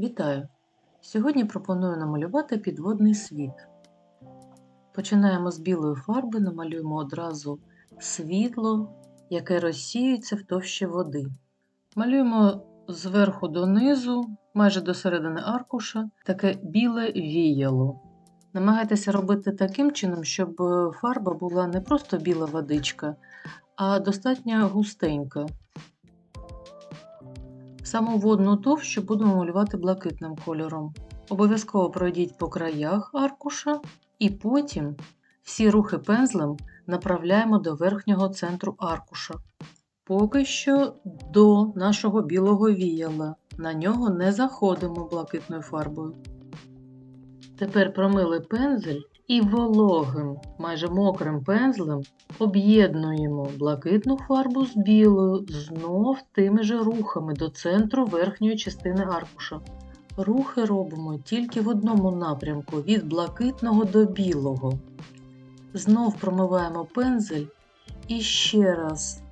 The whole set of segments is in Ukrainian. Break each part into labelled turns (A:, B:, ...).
A: Вітаю! Сьогодні пропоную намалювати підводний світ. Починаємо з білої фарби, намалюємо одразу світло, яке розсіюється в товщі води. Малюємо зверху донизу, майже до середини аркуша, таке біле віяло. Намагайтеся робити таким чином, щоб фарба була не просто біла водичка, а достатньо густенька. Саму водну товщу будемо малювати блакитним кольором. Обов'язково пройдіть по краях аркуша і потім всі рухи пензлем направляємо до верхнього центру аркуша. Поки що до нашого білого віяла. На нього не заходимо блакитною фарбою. Тепер промили пензель і вологим, майже мокрим пензлем об'єднуємо блакитну фарбу з білою знов тими же рухами до центру верхньої частини аркуша. Рухи робимо тільки в одному напрямку від блакитного до білого. Знов промиваємо пензель і ще раз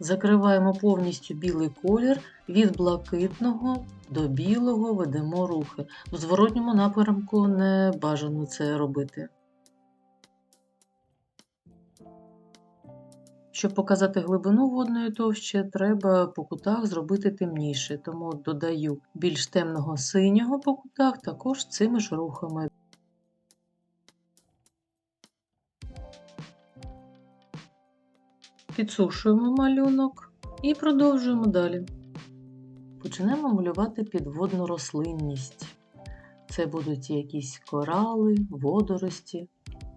A: закриваємо повністю білий колір від блакитного до білого ведемо рухи. В зворотньому напрямку не бажано це робити. Щоб показати глибину водної товщі, треба по кутах зробити темніше, тому додаю більш темного синього по кутах також цими ж рухами. Підсушуємо малюнок і продовжуємо далі. Почнемо малювати підводну рослинність. Це будуть якісь корали, водорості.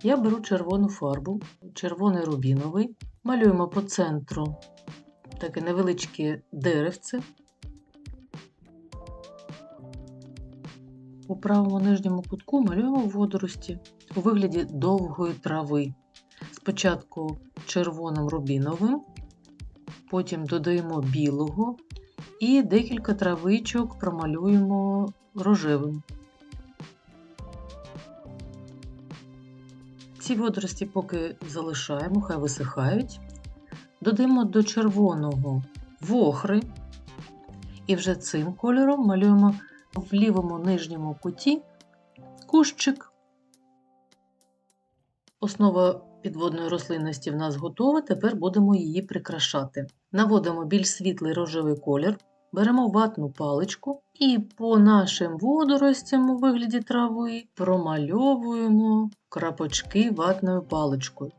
A: Я беру червону фарбу, червоний рубіновий, малюємо по центру таке невеличке деревце. У правому нижньому кутку малюємо водорості у вигляді довгої трави. Спочатку червоним рубіновим, потім додаємо білого і декілька травичок промалюємо рожевим. Ці водорості поки залишаємо, хай висихають. Додаємо до червоного вохри, і вже цим кольором малюємо в лівому нижньому куті кущик. Основа підводної рослинності в нас готова, тепер будемо її прикрашати. Наводимо більш світлий рожевий колір, беремо ватну паличку і по нашим водоростям у вигляді трави промальовуємо крапочки ватною паличкою.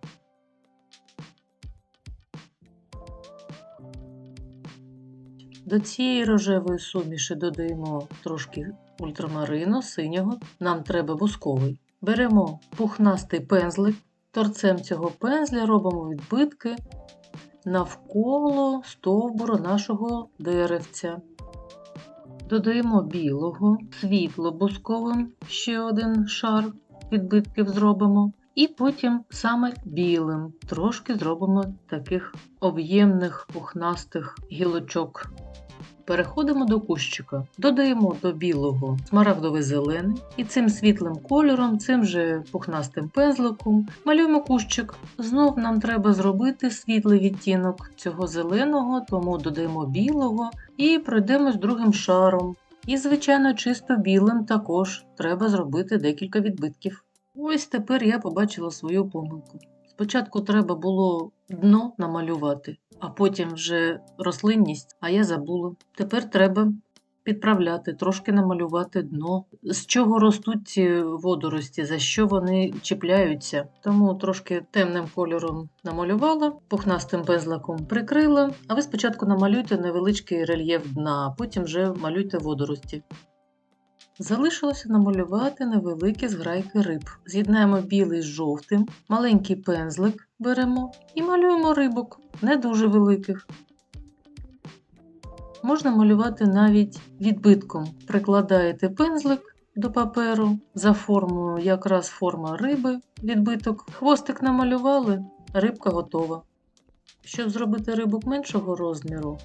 A: До цієї рожевої суміші додаємо трошки ультрамарину, синього, нам треба бусковий. Беремо пухнастий пензлик, торцем цього пензля робимо відбитки навколо стовбуру нашого деревця. Додаємо білого, світло бусковим ще один шар відбитків зробимо. І потім саме білим трошки зробимо таких об'ємних пухнастих гілочок. Переходимо до кущика, додаємо до білого смарагдовий зелений і цим світлим кольором, цим же пухнастим пензликом малюємо кущик. Знов нам треба зробити світлий відтінок цього зеленого, тому додаємо білого і пройдемо з другим шаром. І, звичайно, чисто білим також треба зробити декілька відбитків. Ось тепер я побачила свою помилку. Спочатку треба було дно намалювати, а потім вже рослинність, а я забула. Тепер треба підправляти, трошки намалювати дно, з чого ростуть ці водорості, за що вони чіпляються. Тому трошки темним кольором намалювала, пухнастим пензликом прикрила, а ви спочатку намалюйте невеличкий рельєф дна, а потім вже малюйте водорості. Залишилося намалювати невеликі зграйки риб. З'єднаємо білий з жовтим, маленький пензлик беремо і малюємо рибок, не дуже великих. Можна малювати навіть відбитком. Прикладаєте пензлик до паперу за формою, якраз форма риби, відбиток. Хвостик намалювали, рибка готова. Щоб зробити рибок меншого розміру,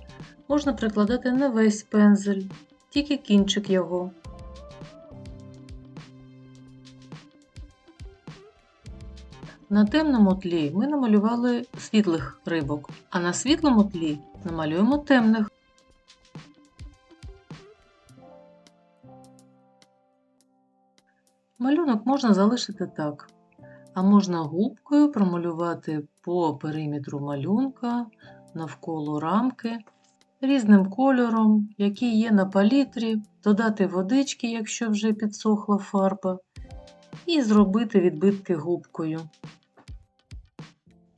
A: можна прикладати не весь пензель, тільки кінчик його. На темному тлі ми намалювали світлих рибок, а на світлому тлі намалюємо темних. Малюнок можна залишити так, а можна губкою промалювати по периметру малюнка навколо рамки різним кольором, який є на палітрі, додати водички, якщо вже підсохла фарба, і зробити відбитки губкою.